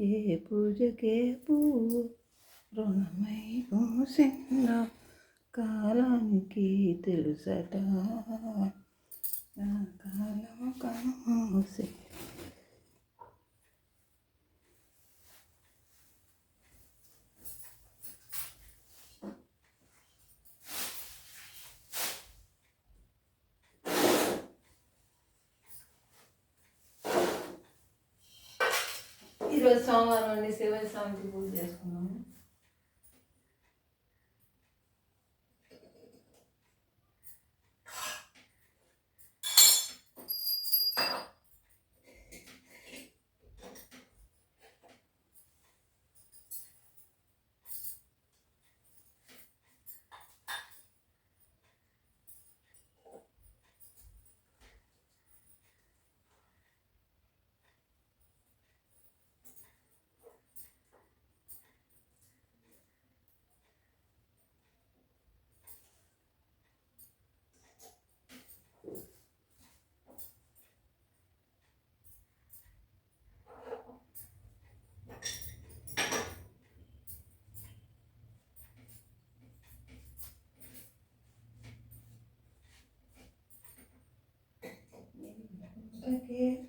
ఏ పూజకే పువ్వు రుణమై పూసిందో కాలానికి తెలుసట. కాలం కాసే సోమవారం అండి శివాజీ స్వామికి పూజ చేసుకున్నాం que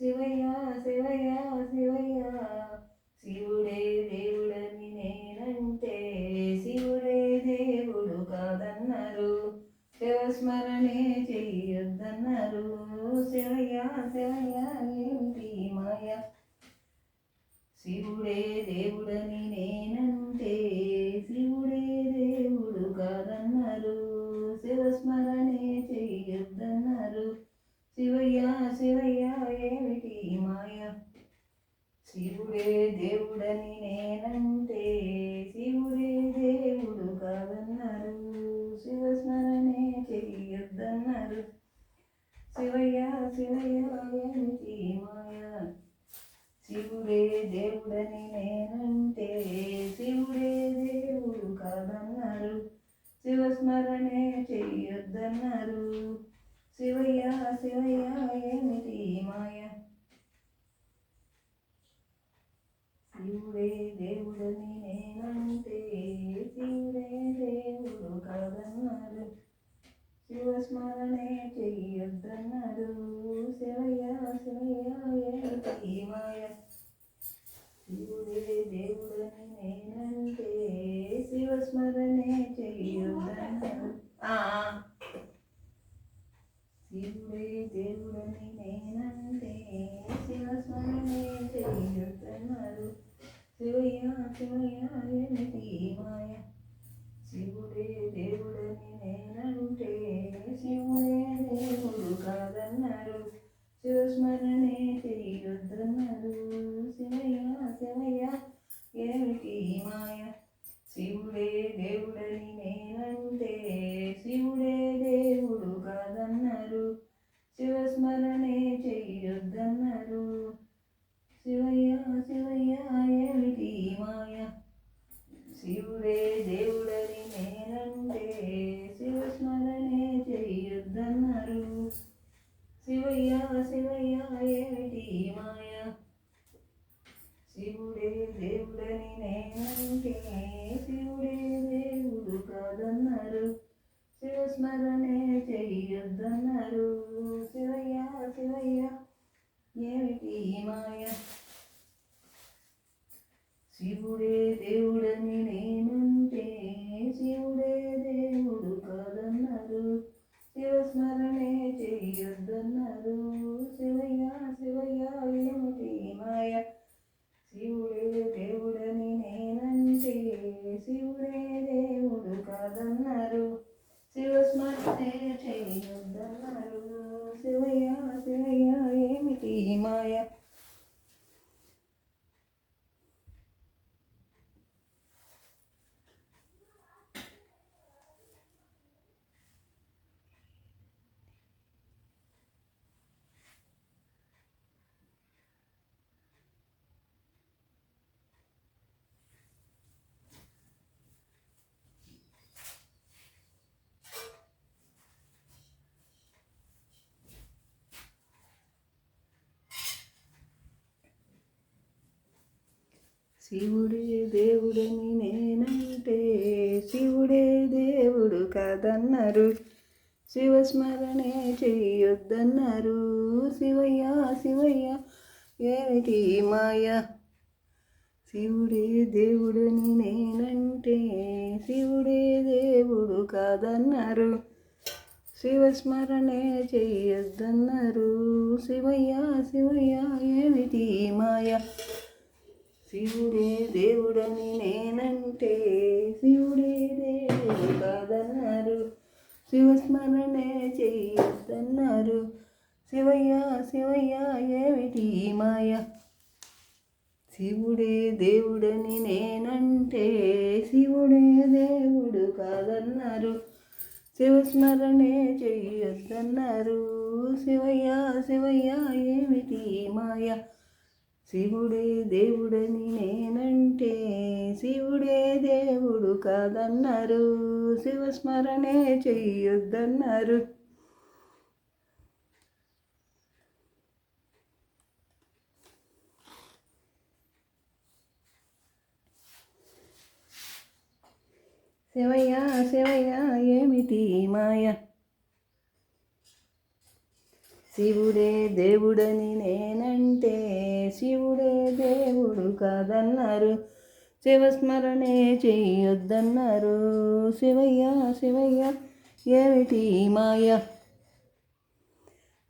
శివయ్య శివయ్య శివయ్య. శివుడే దేవుడని నేనంటే శివుడే దేవుడు కాదన్నారు. శివస్మరణే చెయ్యొద్దన్నారు శివయ్య శివయ్య ఏంటి మాయ? శివుడే దేవుడని నేనంటే శివుడే దేవుడు కాదన్నారు. శివస్మరణే చెయ్యొద్దన్నారు శివయ్య శివయ్య శివుడే దేవుడని నేనంటే దేవుడు కాదన్నారు శివస్మరణే చెయ్యొద్దన్నారు శివయ్య శివయ్య ఏమిటి మాయ? శివుడే దేవుడని నేనంటే శివస్మరణే చెయ్యొద్దన్నారు శివుడే దేవుడని నేనంటే శివస్మరణే చెయ్యొద్దన్నారు శివయ్య శివయ్య ఏమిటి మాయ? శివుడే దేవుడని చెయ్యొద్దన్నారు శివయ్య శివయ్య ఏమిటి మాయ శివుడే దేవుడని నేనంటే శివుడే దేవుడు కాదన్నారు శివస్మరణే చెయ్యొద్దన్నారు శివయ్య శివయ్య ఏమిటి మాయ శివుడే దేవుడని నేనంటే శివుడే దేవుడు కాదన్నారు. శివస్మరణే చెయ్యొద్దన్నారు. శివయ్య శివయ్య ఏమిటి మాయ? శివుడే దేవుడని నేనంటే శివుడే దేవుడు కాదన్నారు. శివస్మరణే చెయ్యొద్దన్నారు. శివయ్య శివయ్య ఏమిటి మాయ? శివుడే దేవుడని నేనంటే శివుడే దేవుడు కాదన్నారు. శివస్మరణే చేయొద్దన్నారు. శివయ్య శివయ్య ఏమిటి మాయ? శివుడే దేవుడని నేనంటే శివుడే దేవుడు కాదన్నారు. శివస్మరణే చెయ్యొద్దన్నారు శివయ్య శివయ్య ఏమిటి మాయ? శివుడే దేవుడని నేనంటే శివుడే దేవుడు కాదన్నారు. శివస్మరణే చెయ్యొద్దన్నారు. శివయ్య శివయ్య ఏమిటి మాయ? శివుడే దేవుడని నేనంటే శివుడే దేవుడు కాదన్నారు. శివస్మరణే చెయ్యొద్దన్నారు. శివయ్య శివయ్య ఏమిటి మాయ?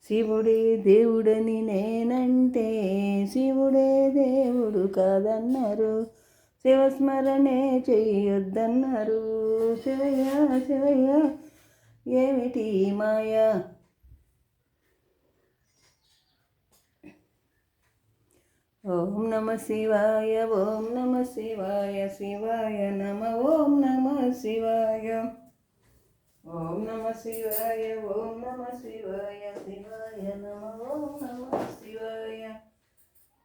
శివుడే దేవుడని నేనంటే శివుడే దేవుడు కాదన్నారు. శివస్మరణే చెయ్యొద్దన్నారు. శివయ్య శివయ్య ఏమిటి మాయ? ఓం నమ శివాయ ఓం నమ శివాయ శివాయ నమ ఓం నమ శివాయ ఓం నమ శివాయ ఓం నమ శివాయ శివాయ నమ ఓం నమ శివాయ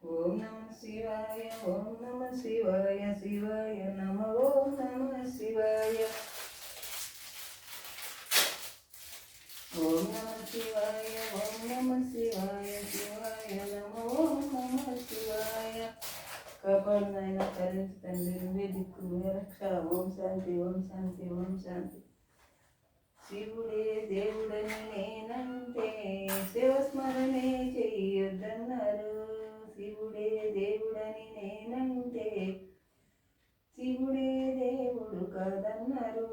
ఓం నమ శివాయ ఓం నమ శివాయ శివాయ నమ ఓం నమ శివాయ ఓం నమ శివాయ ఓం నమ శివాయ శివాయ కాపాడు నాయన తండ్రి నువ్వే దిక్కు నువ్వే రక్ష. ఓం శాంతి ఓం శాంతి ఓం శాంతి. శివుడే దేవుడని నేనంటే శివస్మరణే చెయ్యొద్దన్నారు. శివుడే దేవుడని నేనంటే శివుడే దేవుడు కాదన్నారు.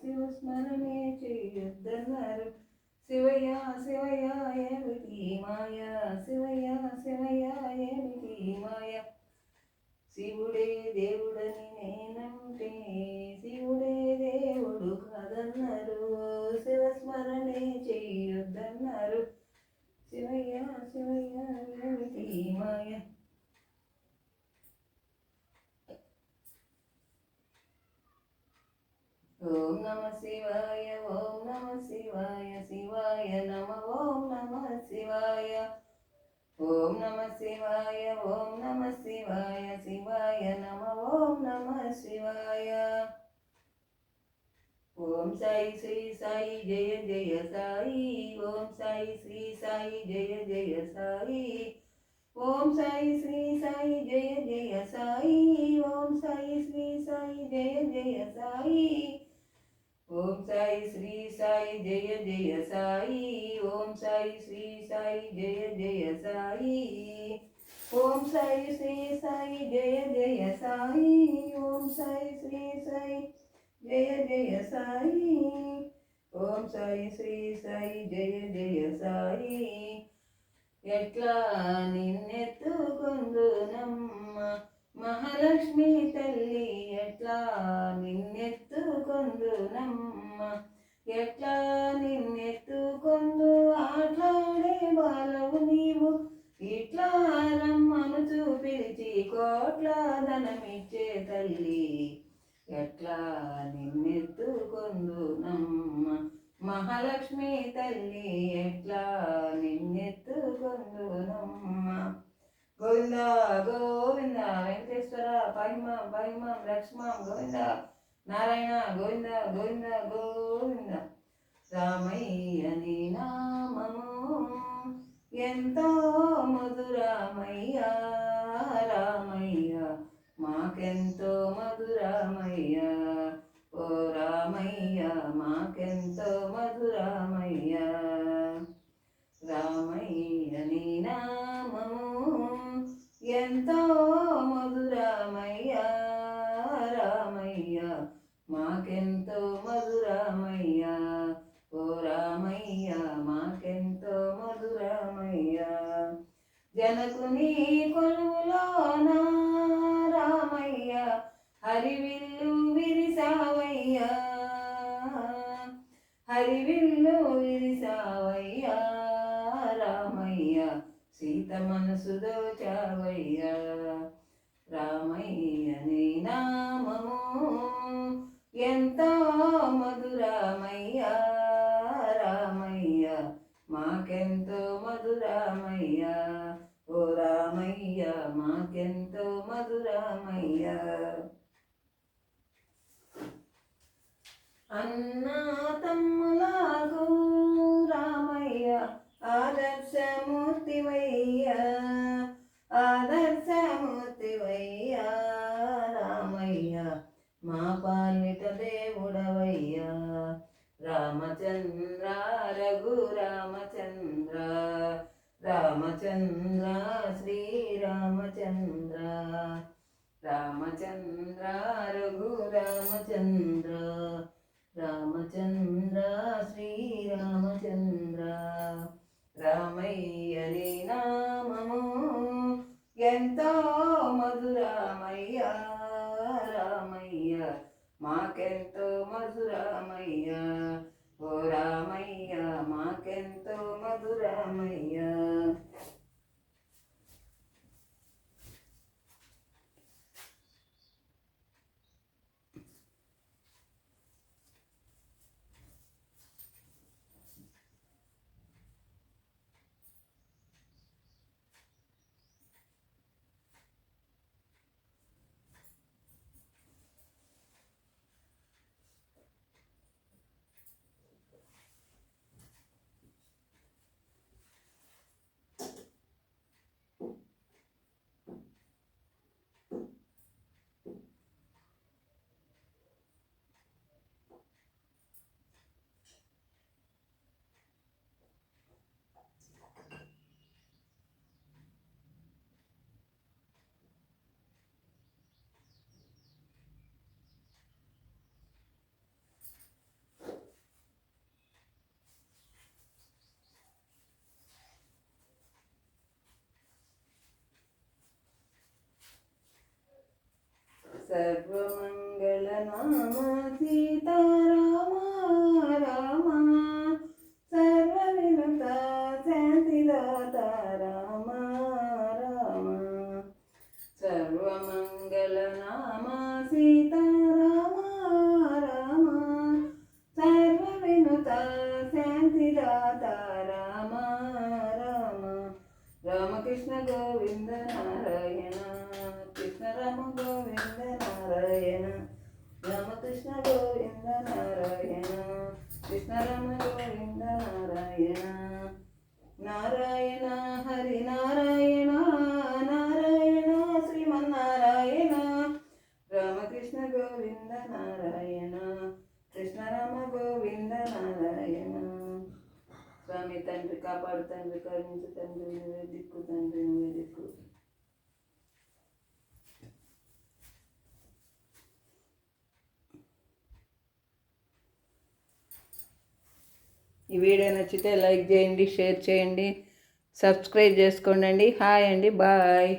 శివస్మరణే చెయ్యొద్దన్నారు. శివయ్య శివయా ఏమిటి మాయా? శివయ్య శివయా ఏమిటి మాయా? శివుడే దేవుడని నేనంటే శివుడే దేవుడు కాదన్నారు. శివస్మరణే చేయొద్దన్నారు. శివయ్య శివయ్య ఏమిటి మాయ? ఓం నమ శివాయ ఓం నమ శివాయ శివాయ నమ ఓం నమ ఓం నమ శివాయ ఓం నమ శివాయ శివాయ నమ ఓం నమ శివాయ. ఓం సాయి శ్రీ సాయి జయ జయ సాయి ఓం సాయి శ్రీ సాయి జయ జయ సాయి ఓం సాయి శ్రీ సాయి జయ జయ సాయి ఓం సాయి శ్రీ సాయి జయ జయ సాయి ఓం సాయి శ్రీ సాయి జయ జయ సాయి ఓం సాయి శ్రీ సాయి జయ జయ సాయి ఓం సాయి శ్రీ సాయి జయ జయ సాయి ఓం సాయి శ్రీ సాయి జయ జయ సాయి ఓం సాయి శ్రీ సాయి జయ జయ సాయి. ఎట్లా నిన్నెత్తుకొందునమ్మ? మహాలక్ష్మి తల్లి ఎట్లా నిన్నెత్తుకొందునమ్మ? ఎట్లా నిన్నెత్తుకొందు? ఆట్లాడే బాలవు నీవు. ఇట్లా రమ్మను చూపిలిచి కోట్ల ధనమిచ్చే తల్లి. ఎట్లా నిన్నెత్తుకొందు నమ్మ మహాలక్ష్మి తల్లి ఎట్లా నిన్నెత్తుకొందు నమ్మ గోవింద గోవింద వెంకటేశ్వర పహిమం పహిమం లక్ష్మాం గోవింద నారాయణ గోవింద గోవింద గోవింద. రామయ్య నీ నామము ఎంతో మధురామయ్య రామయ్య మాకెంతో హరివిల్లు విరిసావయ్యా. హరివిల్లు విరిసావయ్యా రామయ్య. సీత మనసు దోచావయ్య రామయ్య నీ నామము ఎంతో మధురామయ్య. రామయ్య మాకెంతో మధురామయ్య. ఓ రామయ్య మాకెంతో మధురామయ్య. అన్నా రామచంద్ర శ్రీరామచంద్ర. రామయ్యని నామము ఎంతో మధురామయ్య రామయ్య మాకెంతో మధురామయ్య ఓ రామయ్య మాకెంతో మధురామయ్య సర్వమంగళనామ సీతారామ కాపాడు తండ్రి కరుణించు తండ్రి నువ్వే దిక్కు తండ్రి నువ్వే దిక్కు ఈ వీడియో నచ్చితే లైక్ చేయండి షేర్ చేయండి సబ్స్క్రైబ్ చేసుకోండి హాయ్ అండి బాయ్.